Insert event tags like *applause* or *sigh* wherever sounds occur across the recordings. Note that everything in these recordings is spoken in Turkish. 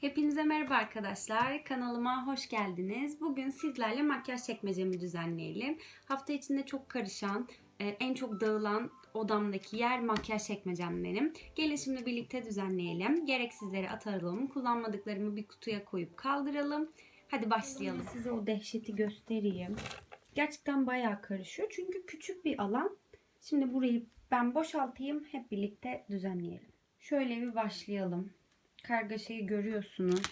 Hepinize merhaba arkadaşlar. Kanalıma hoş geldiniz. Bugün sizlerle makyaj çekmecemi düzenleyelim. Hafta içinde çok karışan, e, en çok dağılan odamdaki yer makyaj çekmecem benim. Gelin şimdi birlikte düzenleyelim. Gereksizleri atalım. Kullanmadıklarımı bir kutuya koyup kaldıralım. Hadi başlayalım. Size o dehşeti göstereyim. Gerçekten bayağı karışıyor. Çünkü küçük bir alan. Şimdi burayı ben boşaltayım. Hep birlikte düzenleyelim. Şöyle bir başlayalım kargaşayı görüyorsunuz.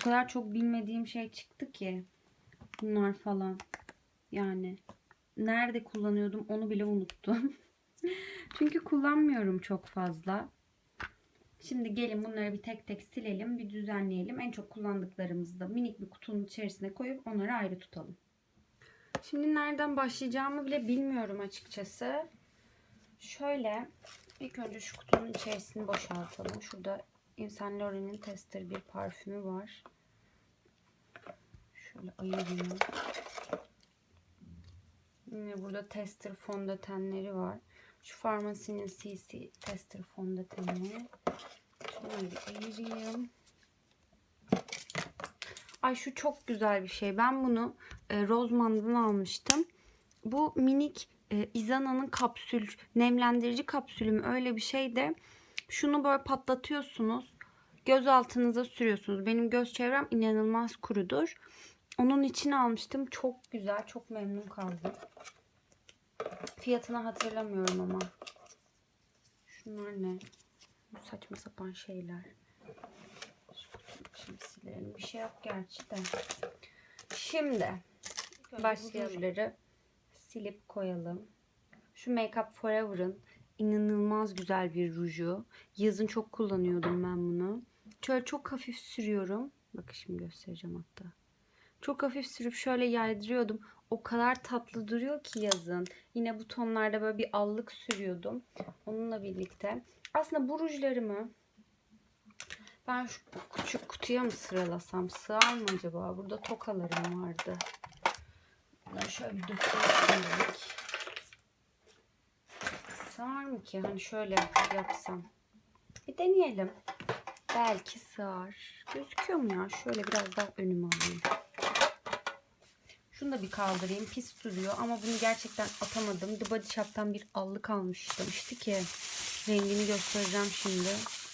O kadar çok bilmediğim şey çıktı ki. Bunlar falan. Yani nerede kullanıyordum onu bile unuttum. *laughs* Çünkü kullanmıyorum çok fazla. Şimdi gelin bunları bir tek tek silelim, bir düzenleyelim. En çok kullandıklarımızı da minik bir kutunun içerisine koyup onları ayrı tutalım. Şimdi nereden başlayacağımı bile bilmiyorum açıkçası. Şöyle ilk önce şu kutunun içerisini boşaltalım. Şurada Yves Saint Laurent'in Tester bir parfümü var. Şöyle ayırayım. Yine burada Tester fondötenleri var. Şu Farmacy'nin CC Tester fondöteni. Şöyle bir ayırayım. Ay şu çok güzel bir şey. Ben bunu e, Roseman'dan almıştım. Bu minik e, Izana'nın kapsül, nemlendirici kapsülü mü öyle bir şey de şunu böyle patlatıyorsunuz. Göz altınıza sürüyorsunuz. Benim göz çevrem inanılmaz kurudur. Onun için almıştım. Çok güzel. Çok memnun kaldım. Fiyatını hatırlamıyorum ama. Şunlar ne? Bu saçma sapan şeyler. Şimdi silelim. Bir şey yok gerçi de. Şimdi başlayalım. silip koyalım. Şu Make Up Forever'ın inanılmaz güzel bir ruju. Yazın çok kullanıyordum ben bunu. Şöyle çok hafif sürüyorum. Bakın şimdi göstereceğim hatta. Çok hafif sürüp şöyle yaydırıyordum. O kadar tatlı duruyor ki yazın. Yine bu tonlarda böyle bir allık sürüyordum. Onunla birlikte. Aslında bu rujlarımı ben şu küçük kutuya mı sıralasam? Sığar mı acaba? Burada tokalarım vardı. Bunları şöyle bir dökeyim Sığar mı ki? Hani şöyle yapsam. Bir deneyelim. Belki sığar. Gözüküyor mu ya? Şöyle biraz daha önüme alayım. Şunu da bir kaldırayım. Pis duruyor ama bunu gerçekten atamadım. The Body Shop'tan bir allık almıştım. İşte ki rengini göstereceğim şimdi.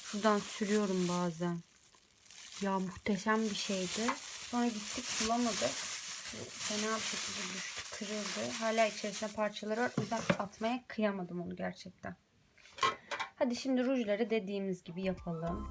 Şuradan sürüyorum bazen. Ya muhteşem bir şeydi. Sonra gittik bulamadık. Fena bir şekilde düştü, kırıldı. Hala içerisinde parçaları var. O yüzden atmaya kıyamadım onu gerçekten. Hadi şimdi rujları dediğimiz gibi yapalım.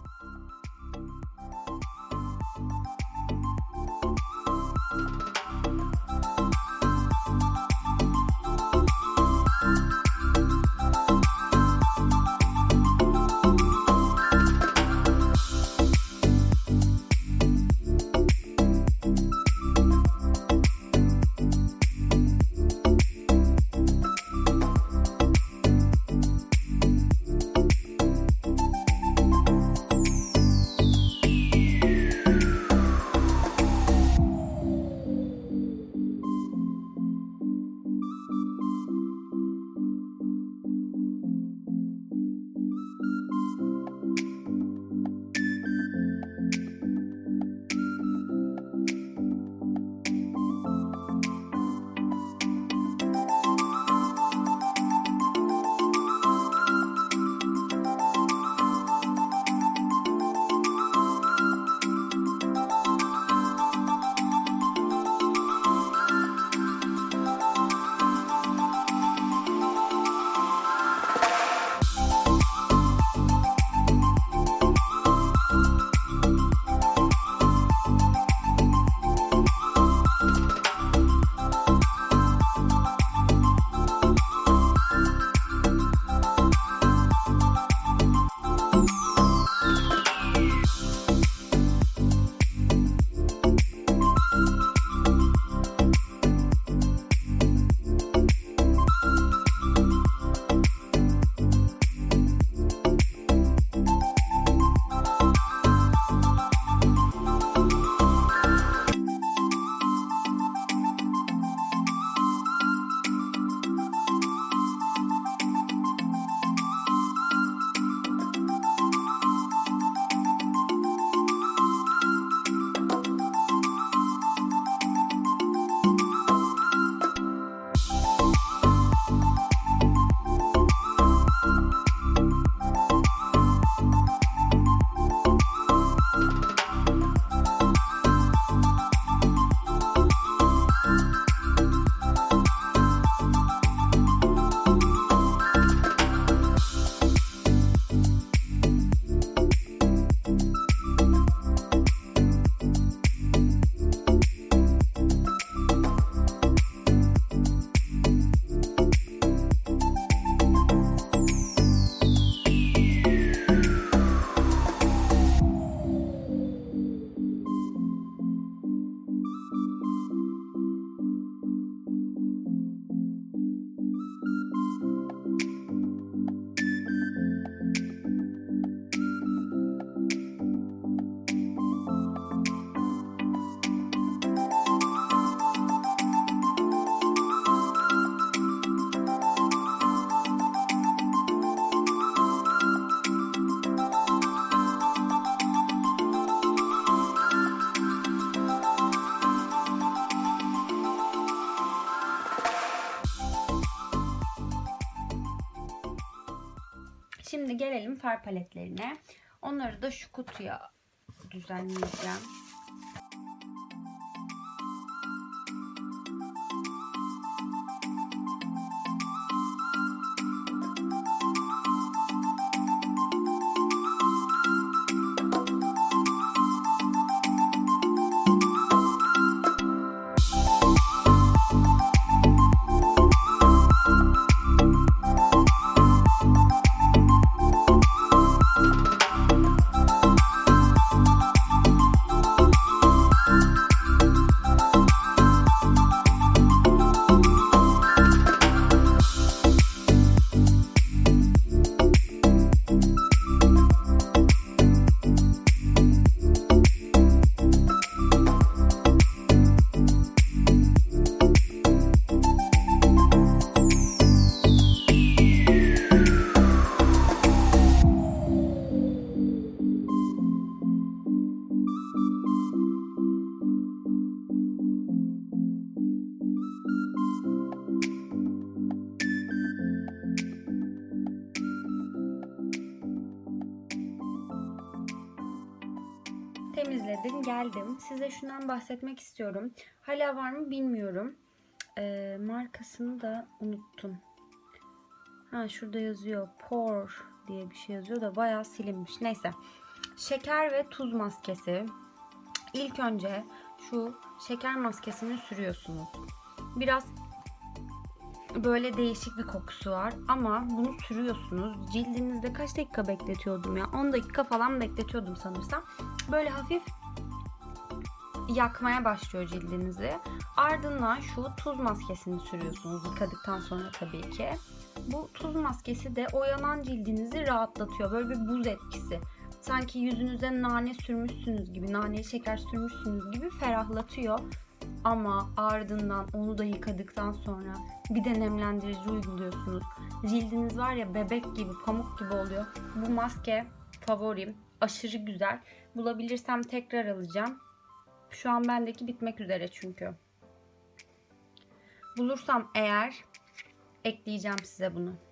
Far paletlerine. Onları da şu kutuya düzenleyeceğim. Bahsetmek istiyorum. Hala var mı bilmiyorum. Ee, markasını da unuttum. Ha şurada yazıyor por diye bir şey yazıyor da bayağı silinmiş. Neyse. Şeker ve tuz maskesi. İlk önce şu şeker maskesini sürüyorsunuz. Biraz böyle değişik bir kokusu var ama bunu sürüyorsunuz. Cildinizde kaç dakika bekletiyordum ya? 10 dakika falan bekletiyordum sanırsam. Böyle hafif yakmaya başlıyor cildinizi. Ardından şu tuz maskesini sürüyorsunuz yıkadıktan sonra tabii ki. Bu tuz maskesi de o yanan cildinizi rahatlatıyor. Böyle bir buz etkisi. Sanki yüzünüze nane sürmüşsünüz gibi, naneli şeker sürmüşsünüz gibi ferahlatıyor. Ama ardından onu da yıkadıktan sonra bir de nemlendirici uyguluyorsunuz. Cildiniz var ya bebek gibi, pamuk gibi oluyor. Bu maske favorim. Aşırı güzel. Bulabilirsem tekrar alacağım. Şu an bendeki bitmek üzere çünkü. Bulursam eğer ekleyeceğim size bunu.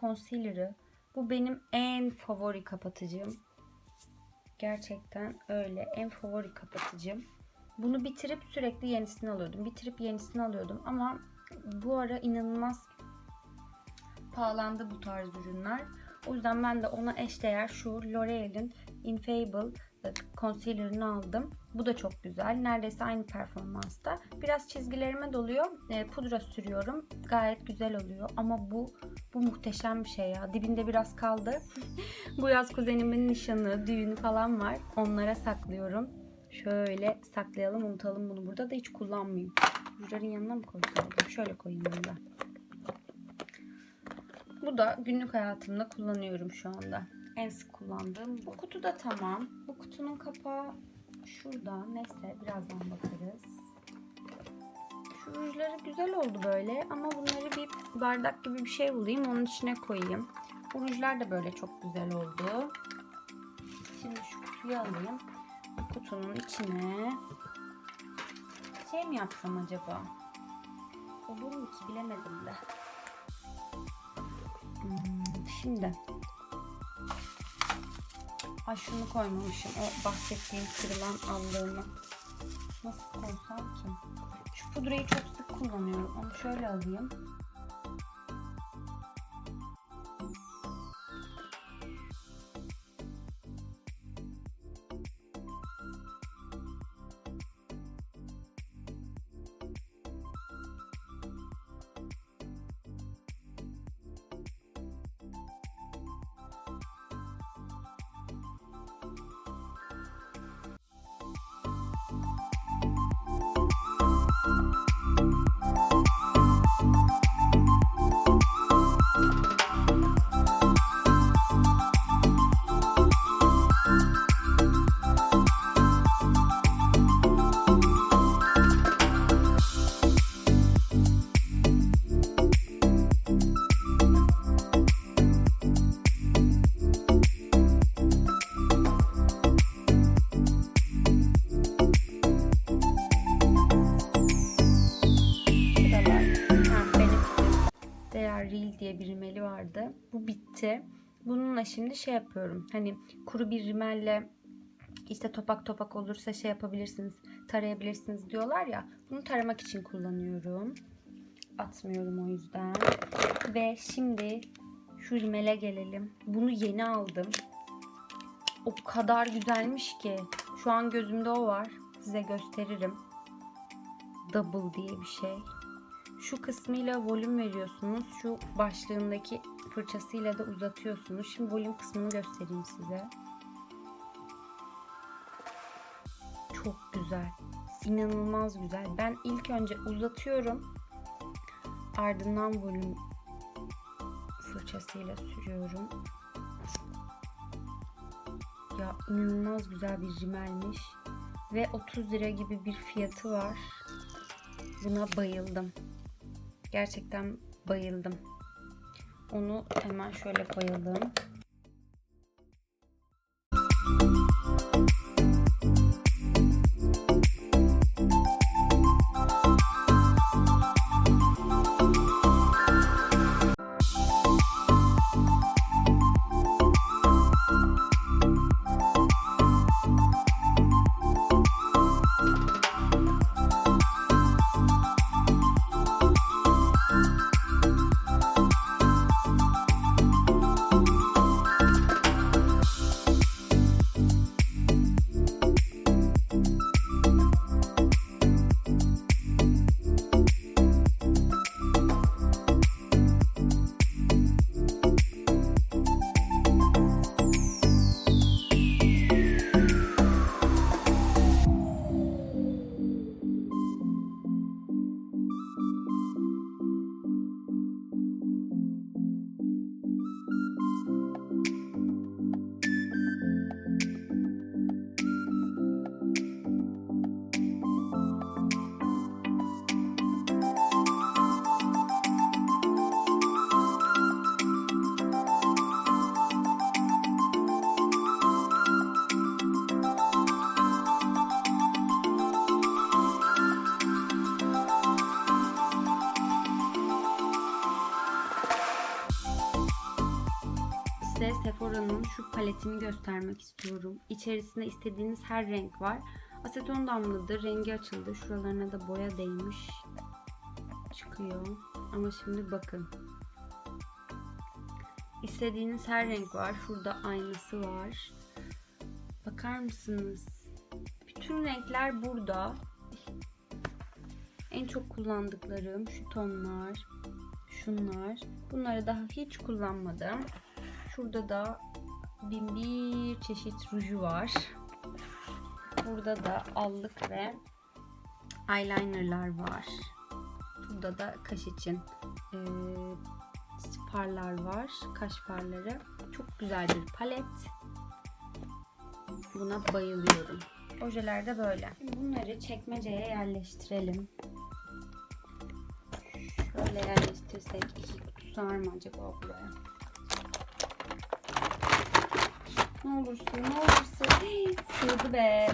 Concealer'ı. Bu benim en favori kapatıcım. Gerçekten öyle. En favori kapatıcım. Bunu bitirip sürekli yenisini alıyordum. Bitirip yenisini alıyordum. Ama bu ara inanılmaz pahalandı bu tarz ürünler. O yüzden ben de ona eşdeğer şu L'Oreal'in Infallible concealer'ını aldım. Bu da çok güzel. Neredeyse aynı performansta. Biraz çizgilerime doluyor. E, pudra sürüyorum. Gayet güzel oluyor. Ama bu bu muhteşem bir şey ya. Dibinde biraz kaldı. *laughs* bu yaz kuzenimin nişanı, düğünü falan var. Onlara saklıyorum. Şöyle saklayalım, unutalım bunu. Burada da hiç kullanmayayım. Rujların yanına mı koysaydım? Şöyle koyayım bunu. Bu da günlük hayatımda kullanıyorum şu anda. En sık kullandığım bu. kutu da tamam. Bu kutunun kapağı şurada. Neyse birazdan bakarız. Şu rujları güzel oldu böyle ama bunları bir bardak gibi bir şey bulayım onun içine koyayım. Bu rujlar da böyle çok güzel oldu. Şimdi şu kutuyu alayım. Bu kutunun içine şey mi yapsam acaba? Olur mu ki bilemedim de. Hmm, şimdi Ay şunu koymamışım. O bahsettiğim kırılan allığımı. Nasıl koysam ki? Şu pudrayı çok sık kullanıyorum. Onu şöyle alayım. Vardı. Bu bitti. Bununla şimdi şey yapıyorum. Hani kuru bir rimelle işte topak topak olursa şey yapabilirsiniz, tarayabilirsiniz diyorlar ya. Bunu taramak için kullanıyorum. Atmıyorum o yüzden. Ve şimdi şu rimele gelelim. Bunu yeni aldım. O kadar güzelmiş ki. Şu an gözümde o var. Size gösteririm. Double diye bir şey. Şu kısmıyla volüm veriyorsunuz. Şu başlığındaki fırçasıyla da uzatıyorsunuz. Şimdi volüm kısmını göstereyim size. Çok güzel. İnanılmaz güzel. Ben ilk önce uzatıyorum. Ardından volüm fırçasıyla sürüyorum. Ya inanılmaz güzel bir rimelmiş. Ve 30 lira gibi bir fiyatı var. Buna bayıldım. Gerçekten bayıldım. Onu hemen şöyle koyalım. Size Sephora'nın şu paletini göstermek istiyorum. İçerisinde istediğiniz her renk var. Aseton damladı, rengi açıldı. Şuralarına da boya değmiş. Çıkıyor. Ama şimdi bakın. İstediğiniz her renk var. Şurada aynası var. Bakar mısınız? Bütün renkler burada. En çok kullandıklarım şu tonlar, şunlar. Bunları daha hiç kullanmadım. Şurada da bin bir çeşit ruju var. Burada da allık ve eyelinerlar var. Burada da kaş için eee, farlar var. Kaş farları. Çok güzel bir palet. Buna bayılıyorum. Ojeler de böyle. Bunları çekmeceye yerleştirelim. Şöyle yerleştirsek iki kutu sığar mı acaba buraya? Ne olursun, ne olursun. Hey, sığdı be.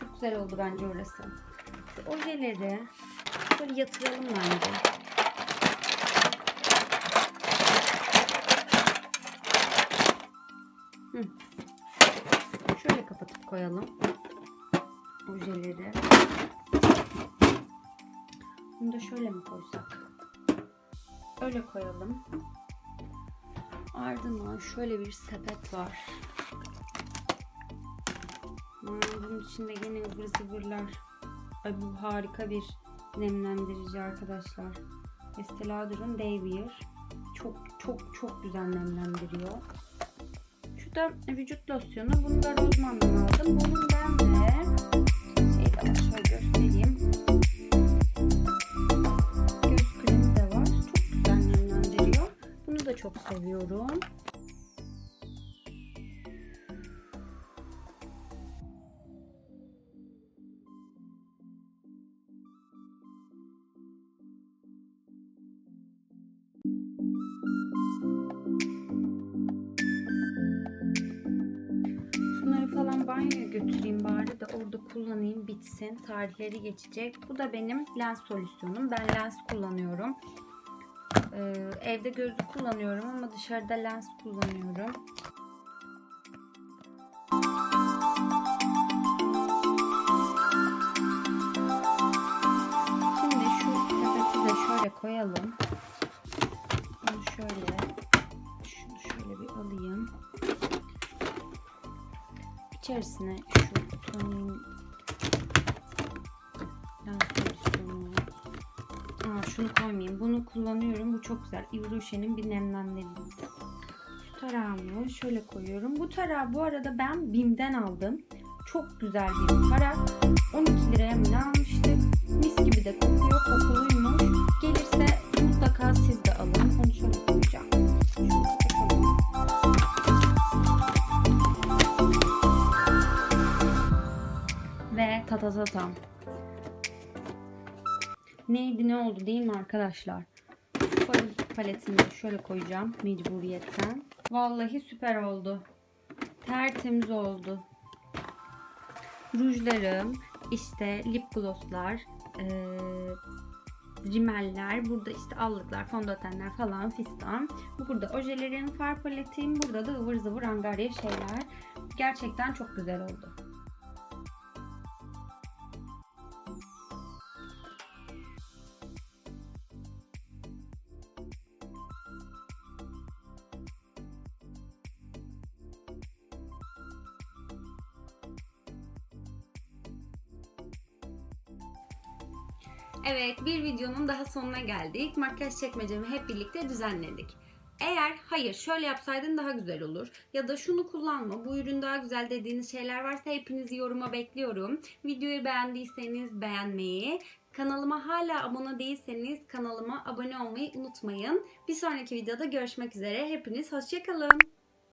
Çok güzel oldu bence orası. Şu ojeleri şöyle yatıralım bence. Şöyle kapatıp koyalım. Ojeleri. Bunu da şöyle mi koysak? Öyle koyalım. Ardından şöyle bir sepet var. Hmm, Bunun içinde yine ıvır zıvırlar. Ay bu harika bir nemlendirici arkadaşlar. Estee Lauder'ın Day. Çok çok çok güzel nemlendiriyor. Şu da vücut losyonu. Bunu da Roseman'dan aldım. Bunun ben de şey de var. Şöyle göstereyim. Çok seviyorum. Banyoya götüreyim bari de orada kullanayım bitsin. Tarihleri geçecek. Bu da benim lens solüsyonum. Ben lens kullanıyorum. Ee, evde gözlük kullanıyorum ama dışarıda lens kullanıyorum. Şimdi şu sepeti de şöyle koyalım. Bunu şöyle şunu şöyle bir alayım. İçerisine şu tonin lens solüsyonu Aa, şunu koymayayım. Bunu kullanıyorum. Bu çok güzel. Rocher'in bir nemlendirici. Şu tarağımı şöyle koyuyorum. Bu tarağı bu arada ben BİM'den aldım. Çok güzel bir tarak. 12 liraya mı almıştık? Mis gibi de kokuyor. Kokuluymuş. Gelirse mutlaka siz de alın. Onu şöyle koyacağım. Ve tatatatam. Neydi ne oldu değil mi arkadaşlar? Paletini şöyle koyacağım mecburiyetten. Vallahi süper oldu. Tertemiz oldu. Rujlarım, işte lip glosslar, eee, rimeller, burada işte allıklar, fondötenler falan fistan. Burada ojelerim, far paletim, burada da ıvır zıvır angarya şeyler. Gerçekten çok güzel oldu. Evet, bir videonun daha sonuna geldik. Makyaj çekmecemi hep birlikte düzenledik. Eğer hayır şöyle yapsaydın daha güzel olur ya da şunu kullanma bu ürün daha güzel dediğiniz şeyler varsa hepinizi yoruma bekliyorum. Videoyu beğendiyseniz beğenmeyi, kanalıma hala abone değilseniz kanalıma abone olmayı unutmayın. Bir sonraki videoda görüşmek üzere. Hepiniz hoşçakalın.